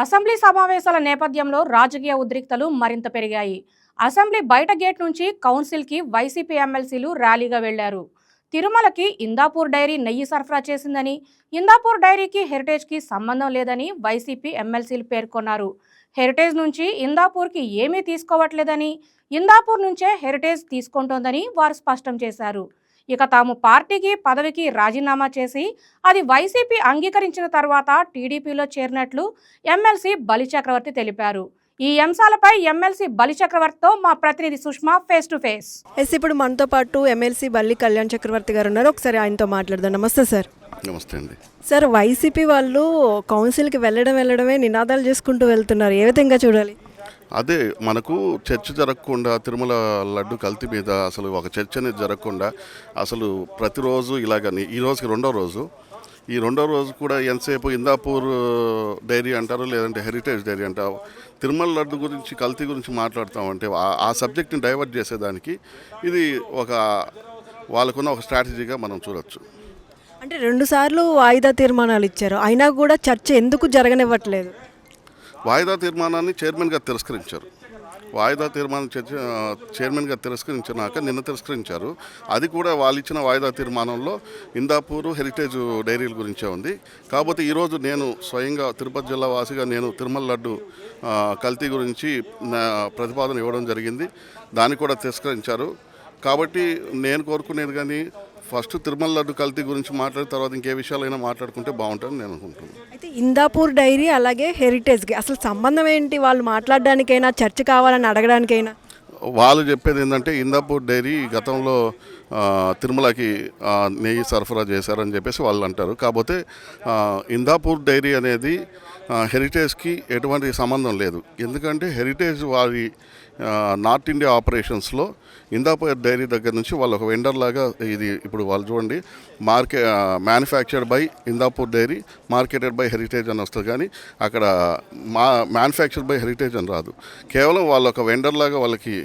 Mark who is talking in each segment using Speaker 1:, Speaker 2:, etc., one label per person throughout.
Speaker 1: Assembly సమావేశాల నేపథ్యంలో రాజకీయ ఉద్రిక్తలు మరింత పెరిగాయి. అసెంబ్లీ బయట గేట్ నుంచి కౌన్సిల్కి వైసీపీ ఎమ్మెల్సీలు ర్యాలీగా వెళ్ళారు. తిరుమలకి ఇందాపూర్ డైరీ నెయ్యి సరఫరా చేసిందని ఇందాపూర్ డైరీకి హెరిటేజ్కి సంబంధం లేదని వైసీపీ ఎమ్మెల్సీలు పేర్కొన్నారు. హెరిటేజ్ నుంచి ఇందాపూర్కి ఏమీ తీసుకోవట్లేదని ఇందాపూర్ నుంచే హెరిటేజ్ తీసుకుంటోందని వారు స్పష్టం చేశారు. ఇక తాము పార్టీకి పదవికి రాజీనామా చేసి అది వైసీపీ అంగీకరించిన తర్వాత టీడీపీలో చేరినట్లు ఎమ్మెల్సీ బలిచక్రవర్తి తెలిపారు. ఈ అంశాలపై ఎమ్మెల్సీ బలిచక్రవర్తితో మా ప్రతినిధి Sushma face to face.
Speaker 2: Yes ఇప్పుడు మనతో పాటు ఎమ్మెల్సీ బల్లి కళ్యాణ్ చక్రవర్తి గారు ఉన్నారు. ఒకసారి ఆయనతో మాట్లాడదాం. నమస్తే సార్.
Speaker 3: నమస్తే అండి.
Speaker 2: సార్ వైసీపీ వాళ్ళు కౌన్సిల్కి వెళ్ళడం వెళ్ళడమే నినాదాలు చేసుకుంటూ వెళ్తున్నారు. ఏ విధంగా చూడాలి?
Speaker 3: అదే మనకు చర్చ జరగకుండా తిరుమల లడ్డు కల్తీ మీద అసలు ఒక చర్చ అనేది జరగకుండా అసలు ప్రతిరోజు ఇలాగని ఈ రోజుకి రెండో రోజు. ఈ రెండో రోజు కూడా ఎంతసేపు ఇందాపూర్ డైరీ అంటారు లేదంటే హెరిటేజ్ డైరీ అంటారు తిరుమల లడ్డు గురించి కల్తీ గురించి మాట్లాడతామంటే ఆ- ఆ సబ్జెక్ట్ని డైవర్ట్ చేసేదానికి ఇది ఒక వాళ్ళకున్న ఒక స్ట్రాటజీగా మనం చూడొచ్చు.
Speaker 2: అంటే రెండుసార్లు వాయిదా తీర్మానాలు ఇచ్చారు. అయినా కూడా చర్చ ఎందుకు జరగనివ్వట్లేదు?
Speaker 3: వాయిదా తీర్మానాన్ని చైర్మన్గా తిరస్కరించారు. వాయిదా తీర్మానం చైర్మన్గా తిరస్కరించినాక నిన్న తిరస్కరించారు. అది కూడా వాళ్ళు ఇచ్చిన వాయిదా తీర్మానంలో ఇందాపూరు హెరిటేజ్ డైరీల గురించే ఉంది. కాకపోతే ఈరోజు నేను స్వయంగా తిరుపతి జిల్లా వాసిగా నేను తిరుమల లడ్డు కల్తీ గురించి నా ప్రతిపాదన ఇవ్వడం జరిగింది. దాన్ని కూడా తిరస్కరించారు. కాబట్టి నేను కోరుకునేది కానీ ఫస్ట్ తిరుమల లడ్డు కల్తీ గురించి మాట్లాడిన తర్వాత ఇంకే విషయాలైనా మాట్లాడుకుంటే బాగుంటుందని నేను అనుకుంటున్నాను.
Speaker 2: అయితే ఇందాపూర్ డైరీ అలాగే హెరిటేజ్కి అసలు సంబంధం ఏంటి? వాళ్ళు మాట్లాడడానికైనా చర్చ కావాలని అడగడానికైనా?
Speaker 3: వాళ్ళు చెప్పేది ఏంటంటే ఇందాపూర్ డైరీ గతంలో తిరుమలకి నెయ్యి సరఫరా చేశారని చెప్పేసి వాళ్ళు అంటారు. కాకపోతే ఇందాపూర్ డైరీ అనేది హెరిటేజ్కి ఎటువంటి సంబంధం లేదు. ఎందుకంటే హెరిటేజ్ వారి నార్త్ ఇండియా ఆపరేషన్స్లో ఇందాపూర్ డైరీ దగ్గర నుంచి వాళ్ళు ఒక వెండర్ లాగా ఇది ఇప్పుడు వాళ్ళు చూడండి మార్కె manufactured by Indapur dairy marketed by Heritage అని వస్తుంది కానీ అక్కడ మా మ్యానుఫ్యాక్చర్డ్ బై హెరిటేజ్ అని రాదు. కేవలం వాళ్ళు ఒక వెండర్ లాగా వాళ్ళకి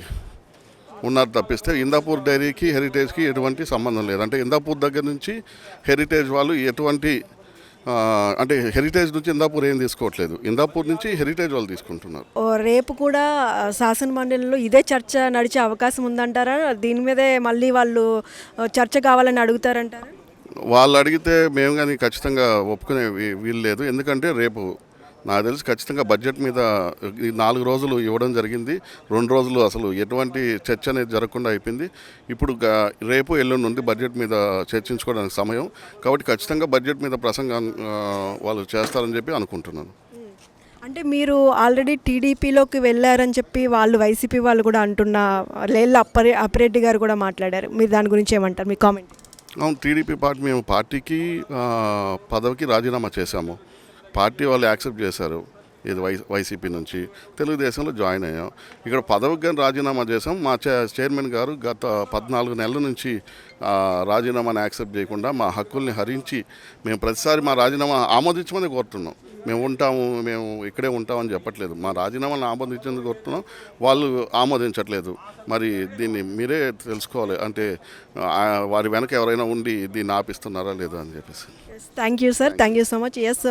Speaker 3: ఉన్నారు తప్పిస్తే ఇందాపూర్ డైరీకి హెరిటేజ్కి ఎటువంటి సంబంధం లేదు. అంటే ఇందాపూర్ దగ్గర నుంచి హెరిటేజ్ వాళ్ళు ఎటువంటి అంటే హెరిటేజ్ నుంచి ఇందాపూర్ ఏం తీసుకోవట్లేదు. ఇందాపూర్ నుంచి హెరిటేజ్ వాళ్ళు తీసుకుంటున్నారు.
Speaker 2: రేపు కూడా శాసన మండలిలో ఇదే చర్చ నడిచే అవకాశం ఉందంటారా? దీని మీదే మళ్ళీ వాళ్ళు చర్చ కావాలని అడుగుతారంటారా?
Speaker 3: వాళ్ళు అడిగితే మేము కానీ ఖచ్చితంగా ఒప్పుకునే వీలు లేదు. ఎందుకంటే రేపు నాకు తెలిసి ఖచ్చితంగా బడ్జెట్ మీద ఈ నాలుగు రోజులు ఇవ్వడం జరిగింది. రెండు రోజులు అసలు ఎటువంటి చర్చ అనేది జరగకుండా అయిపోయింది. ఇప్పుడు రేపు ఎల్లుండి నుండి బడ్జెట్ మీద చర్చించుకోవడానికి సమయం. కాబట్టి ఖచ్చితంగా బడ్జెట్ మీద ప్రసంగం వాళ్ళు చేస్తారని చెప్పి అనుకుంటున్నాను.
Speaker 2: అంటే మీరు ఆల్రెడీ టీడీపీలోకి వెళ్ళారని చెప్పి వాళ్ళు వైసీపీ వాళ్ళు కూడా అంటున్న లేళ్ళ అప్పరే అప్పిరెడ్డి గారు కూడా మాట్లాడారు. మీరు దాని గురించి ఏమంటారు? మీ కామెంట్.
Speaker 3: అవును టీడీపీ పార్టీ మేము పార్టీకి పదవికి రాజీనామా చేశాము. పార్టీ వాళ్ళు యాక్సెప్ట్ చేశారు. ఇది వై వైసీపీ నుంచి. తెలుగుదేశంలో జాయిన్ అయ్యాం. ఇక్కడ పదవికి కానీ రాజీనామా చేసాం మా చైర్మన్ గారు గత పద్నాలుగు నెలల నుంచి రాజీనామాని యాక్సెప్ట్ చేయకుండా మా హక్కుల్ని హరించి మేము ప్రతిసారి మా రాజీనామా ఆమోదించమని కోరుతున్నాం. మేము ఉంటాము మేము ఇక్కడే ఉంటామని చెప్పట్లేదు. మా రాజీనామాను ఆమోదించేందుకు కోరుతున్నాం. వాళ్ళు ఆమోదించట్లేదు. మరి దీన్ని మీరే తెలుసుకోవాలి. అంటే వారి వెనక ఎవరైనా ఉండి దీన్ని ఆపిస్తున్నారా లేదా అని చెప్పేసి.
Speaker 2: Thank you sir thank you so much S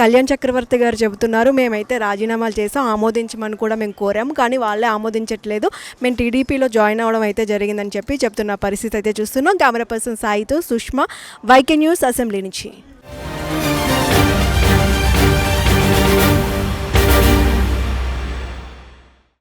Speaker 2: Kalyan Chakravarthi గారు చెబుతున్నారు మేమైతే రాజీనామాలు చేసాం ఆమోదించమని కూడా మేము కోరాము కానీ వాళ్ళే ఆమోదించట్లేదు. మేము టీడీపీలో జాయిన్ అవ్వడం అయితే జరిగిందని చెప్పి చెప్తున్న పరిస్థితి అయితే చూస్తున్నాం. కెమెరా పర్సన్ సాయితో సుష్మా వైకే న్యూస్ అసెంబ్లీ నుంచి.